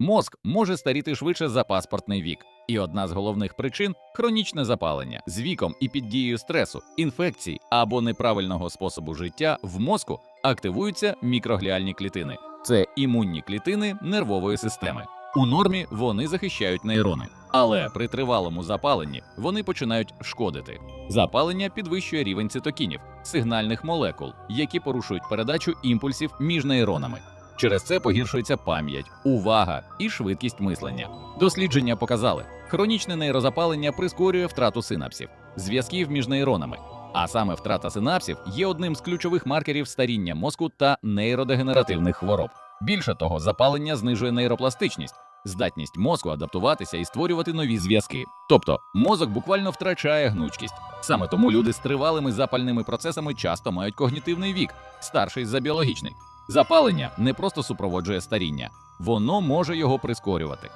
Мозк може старіти швидше за паспортний вік. І одна з головних причин хронічне запалення з віком і під дією стресу, інфекцій або неправильного способу життя в мозку активуються мікрогліальні клітини. Це імунні клітини нервової системи. У нормі вони захищають нейрони, але при тривалому запаленні вони починають шкодити. Запалення підвищує рівень цитокінів, сигнальних молекул, які порушують передачу імпульсів між нейронами. Через це погіршується пам'ять, увага і швидкість мислення. Дослідження показали, хронічне нейрозапалення прискорює втрату синапсів, зв'язків між нейронами. А саме втрата синапсів є одним з ключових маркерів старіння мозку та нейродегенеративних хвороб. Більше того, запалення знижує нейропластичність, здатність мозку адаптуватися і створювати нові зв'язки. Тобто мозок буквально втрачає гнучкість. Саме тому люди з тривалими запальними процесами часто мають когнітивний вік, старший за біологічний. Запалення не просто супроводжує старіння, воно може його прискорювати.